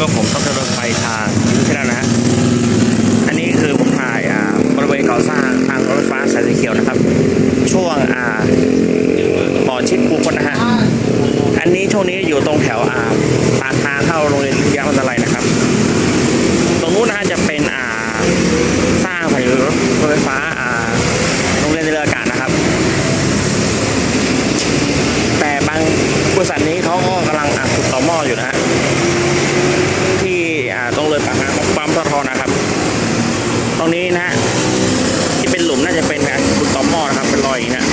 ก็ผมต้องเดินไปทางยุทแล้วนะฮะอันนี้คือผมถ่ายอ่าบริเวณก่อสร้างทางรถไฟฟ้าสายสีเขียวนะครับ ช่วงอ่าต่อชิดคูพนนะฮะอันนี้ช่วงนี้อยู่ตรงแถวอ่าปากทางเข้าโรงเรียนยาวันตะไลนะครับ ตรงนู้นนะฮะจะเป็นอ่าสร้างสายรถไฟฟ้าอ่าโรงเรียนเรืออากาศนะครับ แต่บางบริษัทนี้เขาก็กำลังอ่าขุดต่อหม้ออยู่นะฮะ ตรงนี้นะฮะที่เป็นหลุมน่าจะเป็นการขุดต่อหม้อนะครับเป็นรอยนี้นะ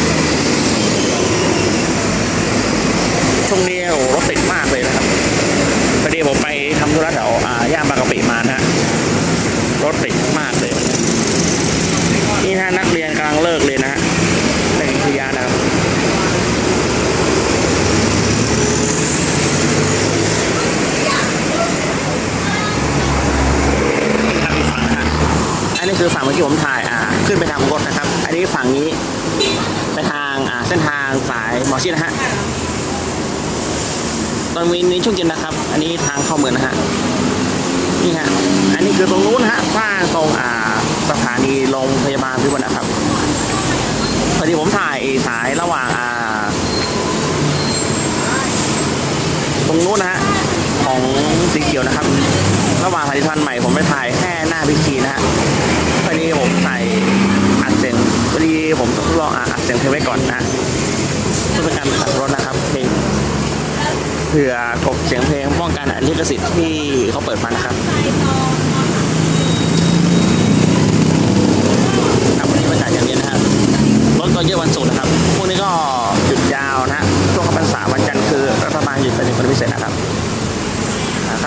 ช่วงนี้โอ้รถติดมากเลยนะครับพอดีผมไปทำธุระแถวอ่าย่านบางกะปิมานะฮะรถติดมากเลย นี่นะนักเรียนกำลังเลิกเลยนนะฮะในวิทยานะครับ ทางอีกฝั่งนะฮะอันนี้ คือฝั่งเมื่อกี้ผมถ่ายอ่าขึ้นไปทางรถนะครับ อันนี้ฝั่งนี้ไปทางอ่าเส้นทางสายหมอชิดนะฮะตอนนี้นี้ช่วงเย็นนะครับ อันนี้ทางเข้าเมืองนะฮะนี่ฮะอันนี้คือตรงนู้นนะฮะสร้างตรงอ่าสถานีโรงพยาบาลพิบูลนะครับพอดีผมถ่ายสายระหว่างอ่า ตรงนู้นนะฮะของสีเขียวนะครับ ระหว่างสายทันใหม่ผมไปถ่ายแค่ หน้าพิซีนะฮะพอดีผมใส่อัดเสียงพอดีผมทดลองอัดเสียงเพลงไว้ก่อนนะเพื่อเป็นการตัดรถนะครับเพลงเผื่อกบเสียงเพลงป้องกันลิขสิทธิ์ที่เขาเปิดมานะครับครับวันนี้บรรยากาศอย่างนี้นะฮะรถก็เยอะวันศุกร์นะครับพวกนี้ก็หยุดยาวนะฮะช่วงเข้าพรรษาวันจันทร์คือรัฐบาลหยุดเป็นวันพิเศษนะครับ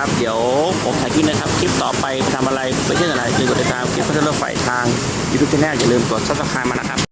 นะครับ เดี๋ยวผมถ่ายคลิปนะครับ คลิปต่อไปทำอะไรไปเที่ยวไหนอย่าลืมกดติดตามคลิปพัฒนาไฟทางยูทูบช anel อย่าลืมกดซับสไคร b e มานะครับ